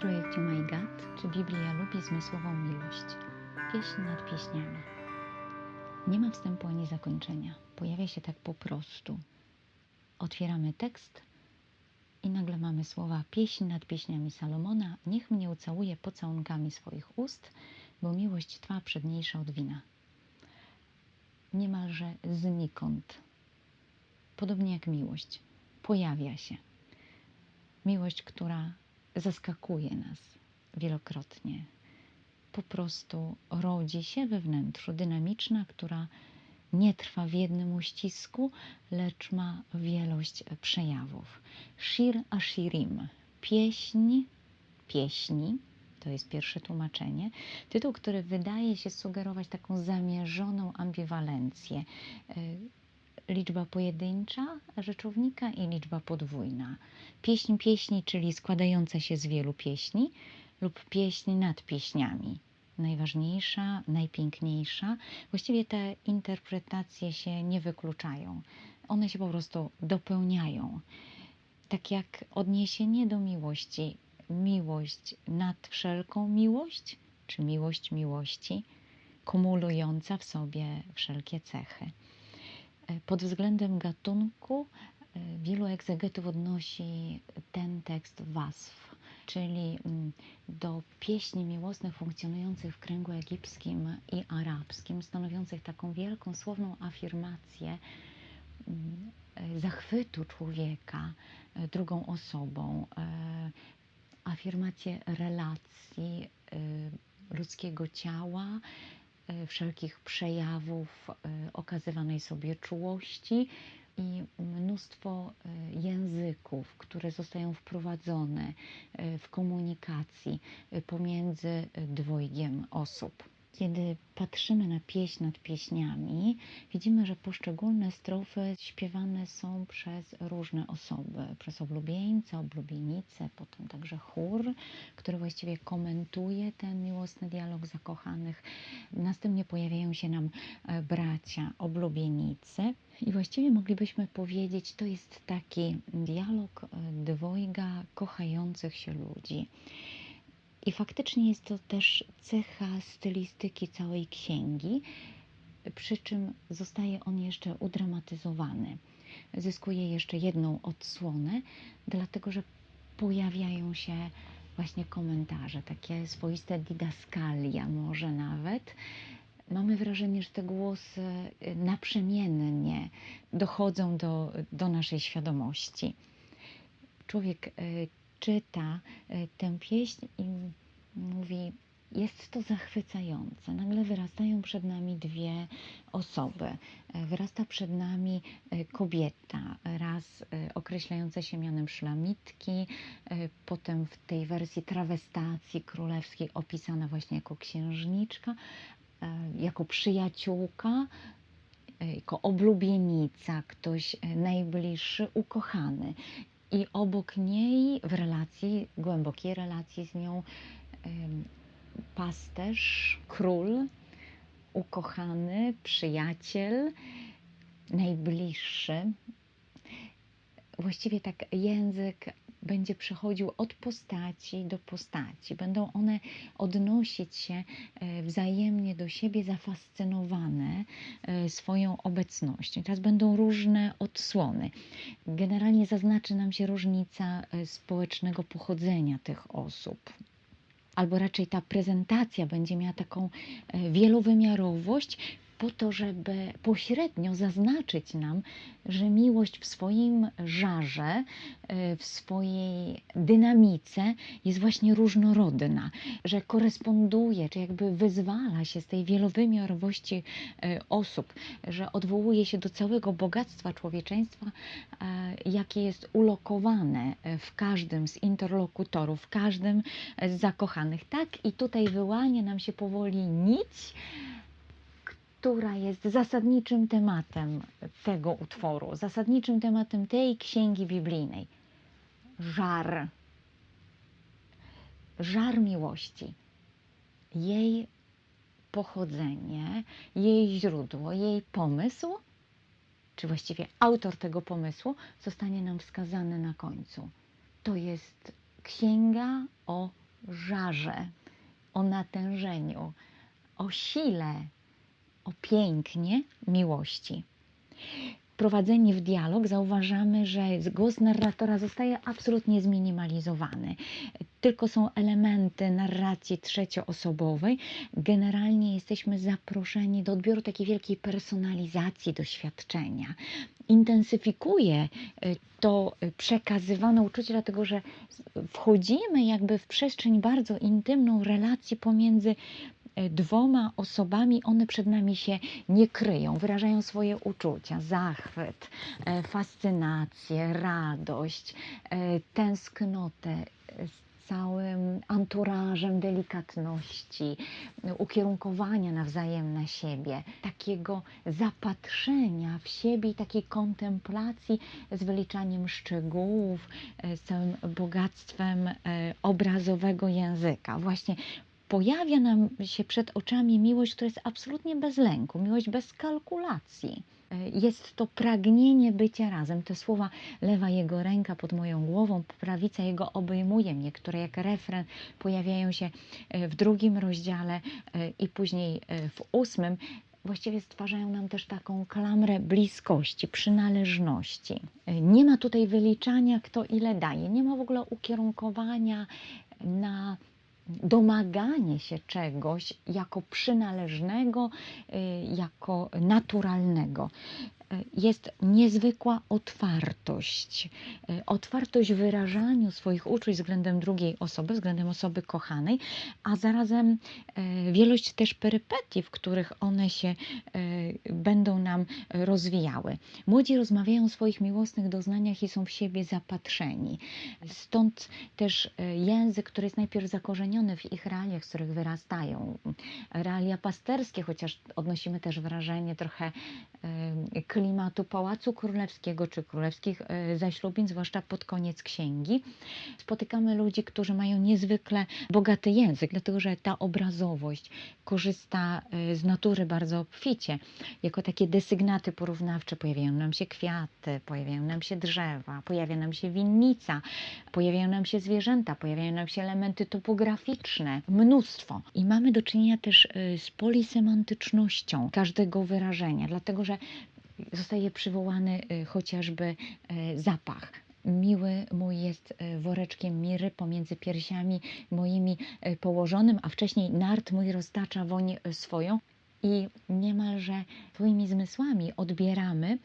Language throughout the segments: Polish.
projekcie My God, czy Biblia lubi zmysłową miłość? Pieśń nad pieśniami. Nie ma wstępu ani zakończenia. Pojawia się tak po prostu. Otwieramy tekst i nagle mamy słowa pieśń nad pieśniami Salomona. Niech mnie ucałuje pocałunkami swoich ust, bo miłość Twa przedniejsza od wina. Niemalże znikąd. Podobnie jak miłość. Pojawia się. Miłość, która zaskakuje nas wielokrotnie. Po prostu rodzi się we wnętrzu, dynamiczna, która nie trwa w jednym uścisku, lecz ma wielość przejawów. Shir Ashirim, pieśń, pieśni, to jest pierwsze tłumaczenie. Tytuł, który wydaje się sugerować taką zamierzoną ambiwalencję. Liczba pojedyncza rzeczownika i liczba podwójna. Pieśń pieśni, czyli składająca się z wielu pieśni, lub pieśń nad pieśniami. Najważniejsza, najpiękniejsza. Właściwie te interpretacje się nie wykluczają. One się po prostu dopełniają. Tak jak odniesienie do miłości, miłość nad wszelką miłość, czy miłość miłości, kumulująca w sobie wszelkie cechy. Pod względem gatunku wielu egzegetów odnosi ten tekst wasf, czyli do pieśni miłosnych funkcjonujących w kręgu egipskim i arabskim, stanowiących taką wielką, słowną afirmację zachwytu człowieka drugą osobą, afirmację relacji ludzkiego ciała, wszelkich przejawów okazywanej sobie czułości i mnóstwo języków, które zostają wprowadzone w komunikacji pomiędzy dwojgiem osób. Kiedy patrzymy na pieśń nad pieśniami, widzimy, że poszczególne strofy śpiewane są przez różne osoby, przez oblubieńca, oblubienicę, potem także chór, który właściwie komentuje ten miłosny dialog zakochanych. Następnie pojawiają się nam bracia oblubienicy i właściwie moglibyśmy powiedzieć, to jest taki dialog dwojga kochających się ludzi. I faktycznie jest to też cecha stylistyki całej księgi, przy czym zostaje on jeszcze udramatyzowany. Zyskuje jeszcze jedną odsłonę, dlatego że pojawiają się właśnie komentarze, takie swoiste didaskalia może nawet. Mamy wrażenie, że te głosy naprzemiennie dochodzą do, do naszej świadomości. Człowiek czyta tę pieśń i mówi, jest to zachwycające. Nagle wyrastają przed nami dwie osoby. Wyrasta przed nami kobieta, raz określająca się mianem szlamitki, potem w tej wersji trawestacji królewskiej opisana właśnie jako księżniczka, jako przyjaciółka, jako oblubienica, ktoś najbliższy, ukochany i obok niej w relacji, głębokiej relacji z nią pasterz, król, ukochany, przyjaciel, najbliższy. Właściwie tak język będzie przechodził od postaci do postaci. Będą one odnosić się wzajemnie do siebie, zafascynowane swoją obecnością. Teraz będą różne odsłony. Generalnie zaznaczy nam się różnica społecznego pochodzenia tych osób albo raczej ta prezentacja będzie miała taką wielowymiarowość, po to, żeby pośrednio zaznaczyć nam, że miłość w swoim żarze, w swojej dynamice jest właśnie różnorodna, że koresponduje, czy jakby wyzwala się z tej wielowymiarowości osób, że odwołuje się do całego bogactwa człowieczeństwa, jakie jest ulokowane w każdym z interlokutorów, w każdym z zakochanych. Tak i tutaj wyłania nam się powoli nić, która jest zasadniczym tematem tego utworu, zasadniczym tematem tej księgi biblijnej. Żar. Żar miłości. Jej pochodzenie, jej źródło, jej pomysł, czy właściwie autor tego pomysłu, zostanie nam wskazany na końcu. To jest księga o żarze, o natężeniu, o sile, o pięknie miłości. Prowadzeni w dialog zauważamy, że głos narratora zostaje absolutnie zminimalizowany. Tylko są elementy narracji trzecioosobowej. Generalnie jesteśmy zaproszeni do odbioru takiej wielkiej personalizacji doświadczenia. Intensyfikuje y, to przekazywane uczucie, dlatego że wchodzimy jakby w przestrzeń bardzo intymną relacji pomiędzy dwoma osobami, one przed nami się nie kryją, wyrażają swoje uczucia, zachwyt, e, fascynację, radość, e, tęsknotę e, całym anturażem delikatności, ukierunkowania nawzajem na siebie, takiego zapatrzenia w siebie i takiej kontemplacji z wyliczaniem szczegółów, e, z całym bogactwem e, obrazowego języka. Właśnie pojawia nam się przed oczami miłość, która jest absolutnie bez lęku, miłość bez kalkulacji. E, Jest to pragnienie bycia razem. Te słowa lewa jego ręka pod moją głową, prawica jego obejmuje mnie, które jak refren pojawiają się e, w drugim rozdziale e, i później w ósmym. Właściwie stwarzają nam też taką klamrę bliskości, przynależności. Nie ma tutaj wyliczania, kto ile daje. Nie ma w ogóle ukierunkowania na domaganie się czegoś jako przynależnego, y, jako naturalnego. Y, Jest niezwykła otwartość. Y, Otwartość w wyrażaniu swoich uczuć względem drugiej osoby, względem osoby kochanej, a zarazem y, wielość też perypetii, w których one się będą nam rozwijały. Młodzi rozmawiają o swoich miłosnych doznaniach i są w siebie zapatrzeni. Stąd też e, język, który jest najpierw zakorzeniony w ich realiach, z których wyrastają. Realia pasterskie, chociaż odnosimy też wrażenie trochę e, klimatu Pałacu Królewskiego czy królewskich e, zaślubin, zwłaszcza pod koniec księgi. Spotykamy ludzi, którzy mają niezwykle bogaty język, dlatego że ta obrazowość korzysta e, z natury bardzo obficie. Jako takie desygnaty porównawcze pojawiają nam się kwiaty, pojawiają nam się drzewa, pojawia nam się winnica, pojawiają nam się zwierzęta, pojawiają nam się elementy topograficzne, mnóstwo. I mamy do czynienia też y, z polisemantycznością każdego wyrażenia, dlatego że zostaje przywołany y, chociażby y, zapach. Miły mój jest y, woreczkiem miry pomiędzy piersiami moimi położonym, a wcześniej nart mój roztacza woń swoją. I niemalże swoimi zmysłami odbieramy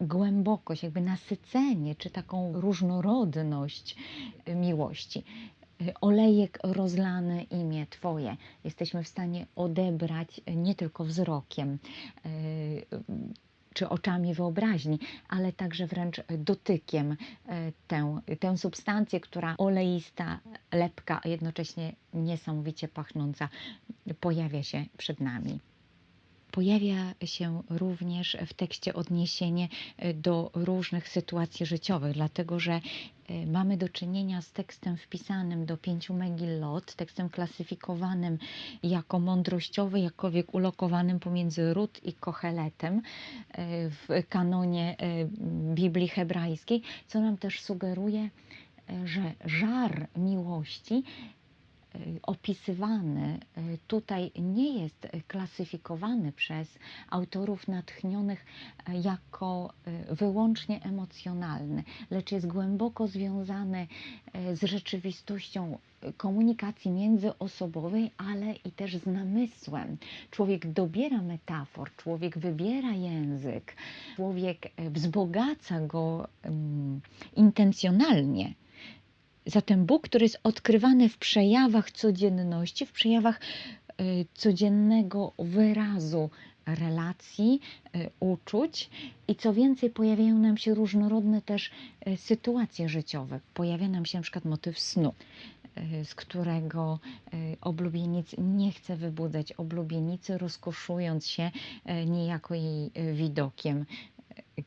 głębokość, jakby nasycenie, czy taką różnorodność miłości. Y, Olejek rozlany imię Twoje. Jesteśmy w stanie odebrać y, nie tylko wzrokiem y, czy oczami wyobraźni, ale także wręcz dotykiem tę, tę substancję, która oleista, lepka, a jednocześnie niesamowicie pachnąca, pojawia się przed nami. Pojawia się również w tekście odniesienie do różnych sytuacji życiowych, dlatego że mamy do czynienia z tekstem wpisanym do pięciu Megillot, tekstem klasyfikowanym jako mądrościowy, jakowiek ulokowanym pomiędzy Rut i Kocheletem y, w kanonie y, Biblii hebrajskiej, co nam też sugeruje, że żar miłości opisywany y, tutaj nie jest klasyfikowany przez autorów natchnionych y, jako y, wyłącznie emocjonalny, lecz jest głęboko związany y, z rzeczywistością y, komunikacji międzyosobowej, ale i też z namysłem. Człowiek dobiera metafor, człowiek wybiera język, człowiek y, wzbogaca go ym, intencjonalnie. Zatem Bóg, który jest odkrywany w przejawach codzienności, w przejawach y, codziennego wyrazu relacji, y, uczuć. I co więcej, pojawiają nam się różnorodne też y, sytuacje życiowe. Pojawia nam się na przykład motyw snu, z którego oblubieniec nie chce wybudzać. Oblubienicy, rozkoszując się niejako jej widokiem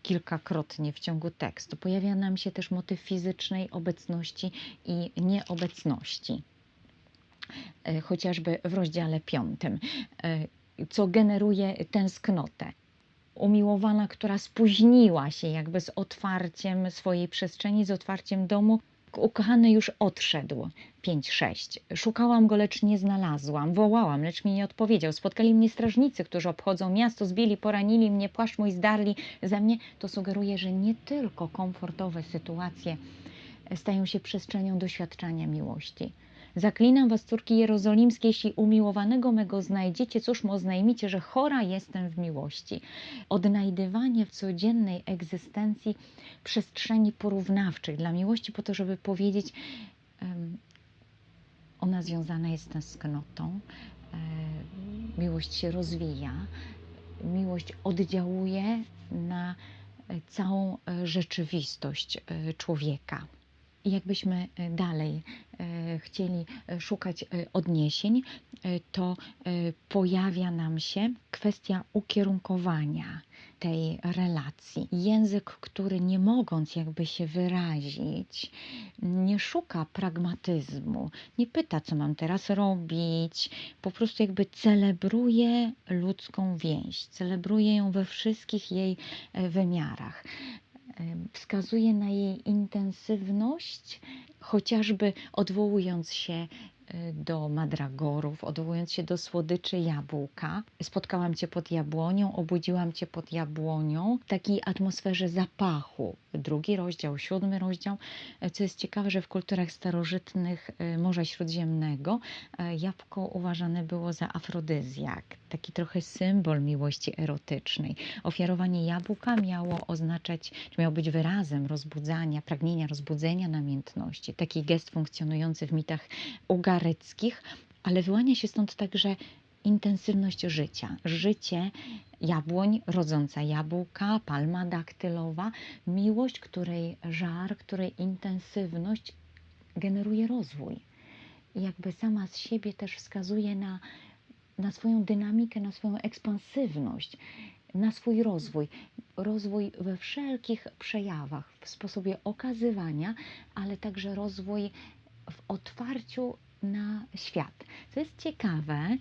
kilkakrotnie w ciągu tekstu. Pojawia nam się też motyw fizycznej obecności i nieobecności, e, chociażby w rozdziale piątym, e, co generuje tęsknotę. Umiłowana, która spóźniła się jakby z otwarciem swojej przestrzeni, z otwarciem domu, Ukochany już odszedł. 5-6. Szukałam go, lecz nie znalazłam. Wołałam, lecz mi nie odpowiedział. Spotkali mnie strażnicy, którzy obchodzą miasto, zbili, poranili mnie, płaszcz mój zdarli ze mnie. To sugeruje, że nie tylko komfortowe sytuacje stają się przestrzenią doświadczania miłości. Zaklinam was, córki jerozolimskie, jeśli umiłowanego mego znajdziecie, cóż mu oznajmicie, że chora jestem w miłości. Odnajdywanie w codziennej egzystencji przestrzeni porównawczych dla miłości, po to, żeby powiedzieć, em, ona związana jest z tęsknotą, e, miłość się rozwija, miłość oddziałuje na e, całą e, rzeczywistość e, człowieka. I jakbyśmy e, dalej e, chcieli e, szukać odniesień, to pojawia nam się kwestia ukierunkowania tej relacji. Język, który nie mogąc jakby się wyrazić, nie szuka pragmatyzmu, nie pyta, co mam teraz robić, po prostu jakby celebruje ludzką więź, celebruje ją we wszystkich jej wymiarach wskazuje na jej intensywność, chociażby odwołując się do madragorów, odwołując się do słodyczy jabłka. Spotkałam Cię pod jabłonią, obudziłam Cię pod jabłonią, w takiej atmosferze zapachu. Drugi rozdział, siódmy rozdział, co jest ciekawe, że w kulturach starożytnych e, Morza Śródziemnego e, jabłko uważane było za afrodyzjak, taki trochę symbol miłości erotycznej. Ofiarowanie jabłka miało oznaczać, czy miało być wyrazem rozbudzania, pragnienia rozbudzenia namiętności. Taki gest funkcjonujący w mitach ugaryckich, ale wyłania się stąd także intensywność życia. Życie jabłoń, rodząca jabłka, palma daktylowa, miłość, której żar, której intensywność generuje rozwój. I jakby sama z siebie też wskazuje na, na swoją dynamikę, na swoją ekspansywność, na swój rozwój. Rozwój we wszelkich przejawach, w sposobie okazywania, ale także rozwój w otwarciu na świat. Co jest ciekawe,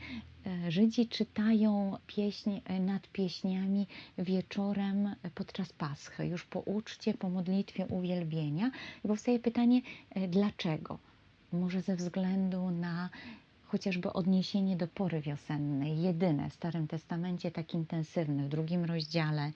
e, Żydzi czytają pieśń e, nad pieśniami wieczorem podczas Paschy, już po uczcie, po modlitwie uwielbienia. I powstaje pytanie, e, dlaczego? Może ze względu na chociażby odniesienie do pory wiosennej, jedyne w Starym Testamencie tak intensywne, w drugim rozdziale,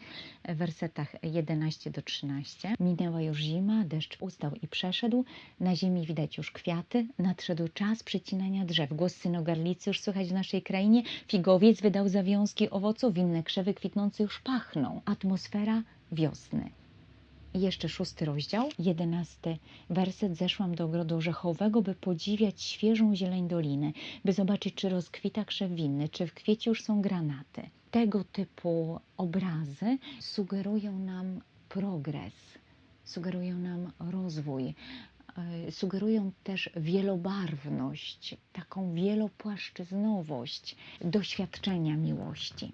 w wersetach 11 do 13. Minęła już zima, deszcz ustał i przeszedł, na ziemi widać już kwiaty, nadszedł czas przycinania drzew. Głos synogarlicy już słychać w naszej krainie, figowiec wydał zawiązki owoców, inne krzewy kwitnące już pachną. Atmosfera wiosny. Jeszcze szósty rozdział, jedenasty werset. Zeszłam do ogrodu orzechowego, by podziwiać świeżą zieleń doliny, by zobaczyć, czy rozkwita krzew winny, czy w kwiecie już są granaty. Tego typu obrazy sugerują nam progres, sugerują nam rozwój, e, sugerują też wielobarwność, taką wielopłaszczyznowość doświadczenia miłości.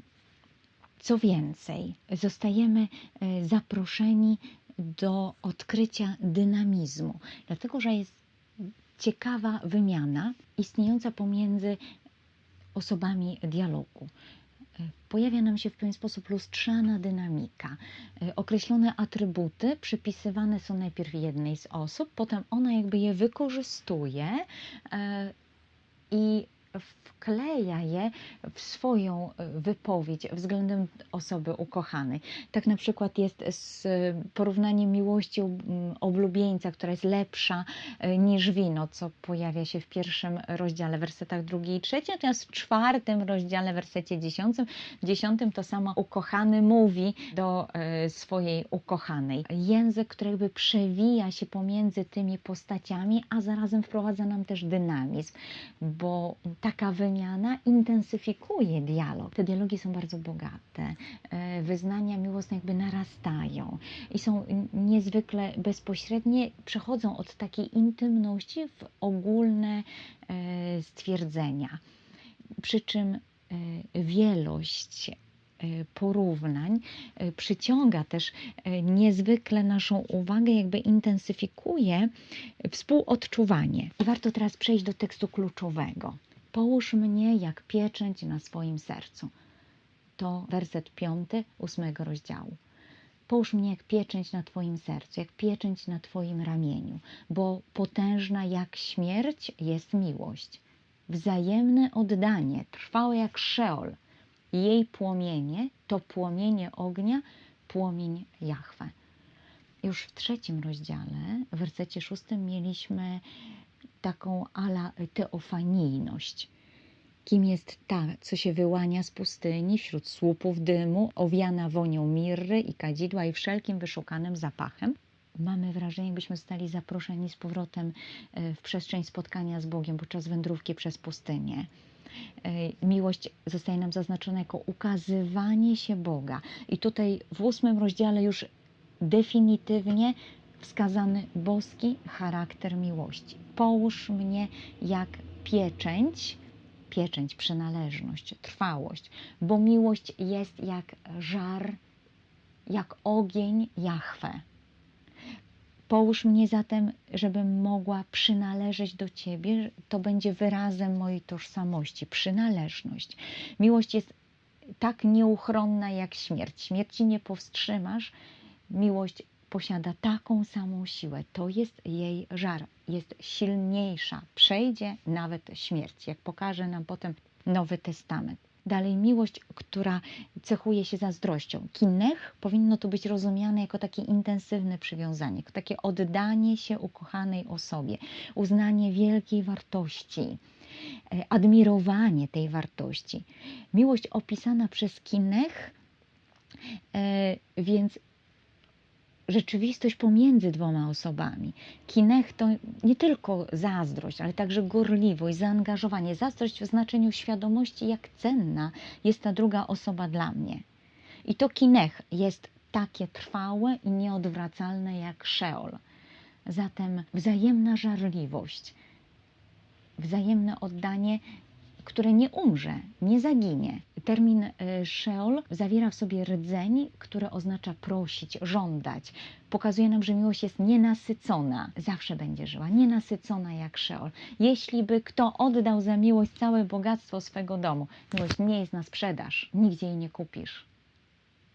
Co więcej, zostajemy e, zaproszeni do odkrycia dynamizmu, dlatego że jest ciekawa wymiana istniejąca pomiędzy osobami dialogu. Pojawia nam się w pewien sposób lustrzana dynamika. Określone atrybuty przypisywane są najpierw jednej z osób, potem ona jakby je wykorzystuje e, i wkleja je w swoją e, wypowiedź względem osoby ukochanej. Tak na przykład jest z porównaniem miłości mm, oblubieńca, która jest lepsza e, niż wino, co pojawia się w pierwszym rozdziale, wersetach drugi i trzeci, natomiast w czwartym rozdziale, wersecie dziesiątym, w dziesiątym to samo ukochany mówi do e, swojej ukochanej. Język, który jakby przewija się pomiędzy tymi postaciami, a zarazem wprowadza nam też dynamizm, bo taka wymiana intensyfikuje dialog. Te dialogi są bardzo bogate, e, wyznania miłosne jakby narastają i są niezwykle bezpośrednie, przechodzą od takiej intymności w ogólne e, stwierdzenia. Przy czym e, wielość porównań przyciąga też niezwykle naszą uwagę, jakby intensyfikuje współodczuwanie. I warto teraz przejść do tekstu kluczowego. Połóż mnie jak pieczęć na swoim sercu. To werset piąty ósmego rozdziału. Połóż mnie jak pieczęć na Twoim sercu, jak pieczęć na Twoim ramieniu, bo potężna jak śmierć jest miłość. Wzajemne oddanie, trwałe jak szeol. Jej płomienie to płomienie ognia, płomień Jahwe. Już w trzecim rozdziale, w wersecie szóstym, mieliśmy taką ala teofanijność. Kim jest ta, co się wyłania z pustyni wśród słupów dymu, owiana wonią mirry i kadzidła i wszelkim wyszukanym zapachem? Mamy wrażenie, jakbyśmy zostali zaproszeni z powrotem w przestrzeń spotkania z Bogiem podczas wędrówki przez pustynię. Miłość zostaje nam zaznaczona jako ukazywanie się Boga. I tutaj w ósmym rozdziale już definitywnie wskazany boski charakter miłości. Połóż mnie jak pieczęć, pieczęć, przynależność, trwałość, bo miłość jest jak żar, jak ogień Jahwe. Połóż mnie zatem, żebym mogła przynależeć do Ciebie. To będzie wyrazem mojej tożsamości, przynależność. Miłość jest tak nieuchronna jak śmierć. Śmierci nie powstrzymasz. Miłość posiada taką samą siłę. To jest jej żar. Jest silniejsza. Przejdzie nawet śmierć, jak pokaże nam potem Nowy Testament. Dalej miłość, która cechuje się zazdrością. Kinech powinno tu być rozumiane jako takie intensywne przywiązanie, jako takie oddanie się ukochanej osobie, uznanie wielkiej wartości, admirowanie tej wartości. Miłość opisana przez Kinech, więc rzeczywistość pomiędzy dwoma osobami. Kinech to nie tylko zazdrość, ale także gorliwość, zaangażowanie. Zazdrość w znaczeniu świadomości, jak cenna jest ta druga osoba dla mnie. I to kinech jest takie trwałe i nieodwracalne jak szeol. Zatem wzajemna żarliwość, wzajemne oddanie które nie umrze, nie zaginie. Termin Sheol zawiera w sobie rdzeń, który oznacza prosić, żądać. Pokazuje nam, że miłość jest nienasycona, zawsze będzie żyła, nienasycona jak Sheol. Jeśli by kto oddał za miłość całe bogactwo swego domu, miłość nie jest na sprzedaż, nigdzie jej nie kupisz.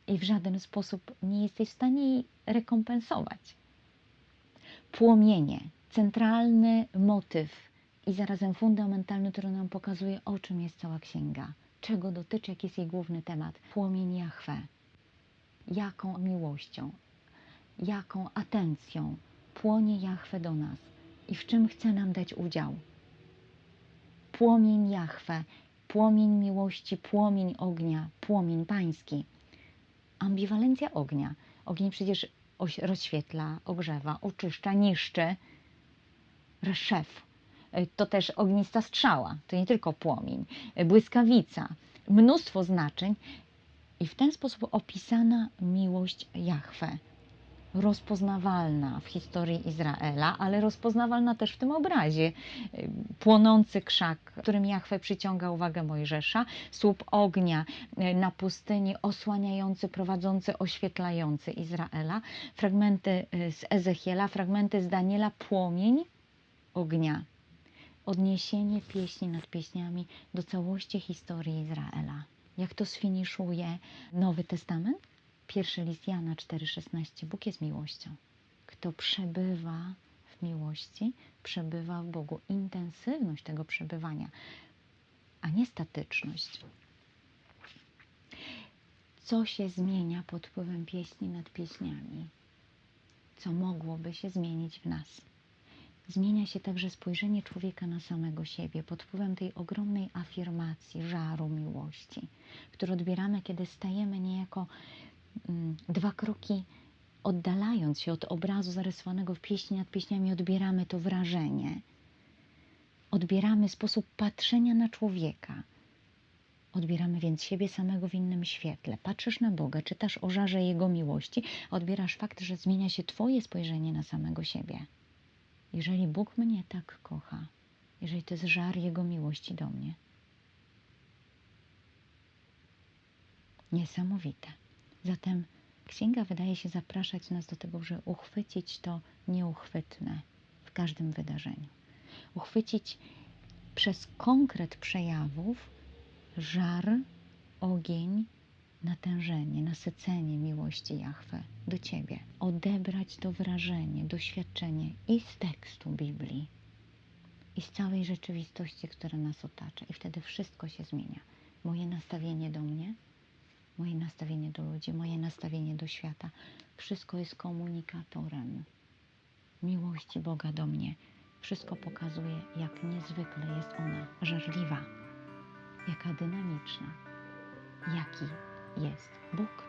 I w żaden sposób nie jesteś w stanie jej rekompensować. Płomienie, centralny motyw i zarazem fundamentalny, który nam pokazuje, o czym jest cała księga, czego dotyczy, jaki jest jej główny temat. Płomień Jahwe. Jaką miłością, jaką atencją płonie Jahwe do nas i w czym chce nam dać udział. Płomień Jahwe, płomień miłości, płomień ognia, płomień pański. Ambiwalencja ognia. Ogień przecież rozświetla, ogrzewa, oczyszcza, niszczy. Reszef, to też ognista strzała, to nie tylko płomień, błyskawica, mnóstwo znaczeń. I w ten sposób opisana miłość Jahwe. Rozpoznawalna w historii Izraela, ale rozpoznawalna też w tym obrazie. Płonący krzak, którym Jahwe przyciąga uwagę Mojżesza, słup ognia na pustyni, osłaniający, prowadzący, oświetlający Izraela, fragmenty z Ezechiela, fragmenty z Daniela, płomień ognia odniesienie pieśni nad pieśniami do całości historii Izraela. Jak to sfiniszuje Nowy Testament? Pierwszy list Jana 4,16. Bóg jest miłością. Kto przebywa w miłości, przebywa w Bogu. Intensywność tego przebywania, a nie statyczność. Co się zmienia pod wpływem pieśni nad pieśniami? Co mogłoby się zmienić w nas? Zmienia się także spojrzenie człowieka na samego siebie pod wpływem tej ogromnej afirmacji, żaru miłości, który odbieramy, kiedy stajemy niejako mm, dwa kroki oddalając się od obrazu zarysowanego w pieśni nad pieśniami, odbieramy to wrażenie. Odbieramy sposób patrzenia na człowieka. Odbieramy więc siebie samego w innym świetle. Patrzysz na Boga, czytasz o żarze Jego miłości, odbierasz fakt, że zmienia się Twoje spojrzenie na samego siebie. Jeżeli Bóg mnie tak kocha, jeżeli to jest żar Jego miłości do mnie. Niesamowite. Zatem Księga wydaje się zapraszać nas do tego, żeby uchwycić to nieuchwytne w każdym wydarzeniu. Uchwycić przez konkret przejawów żar, ogień natężenie, nasycenie miłości Jahwe do Ciebie. Odebrać to wrażenie, doświadczenie i z tekstu Biblii, i z całej rzeczywistości, która nas otacza. I wtedy wszystko się zmienia. Moje nastawienie do mnie, moje nastawienie do ludzi, moje nastawienie do świata. Wszystko jest komunikatorem miłości Boga do mnie. Wszystko pokazuje, jak niezwykle jest ona żarliwa, jaka dynamiczna, jaki jest Bóg.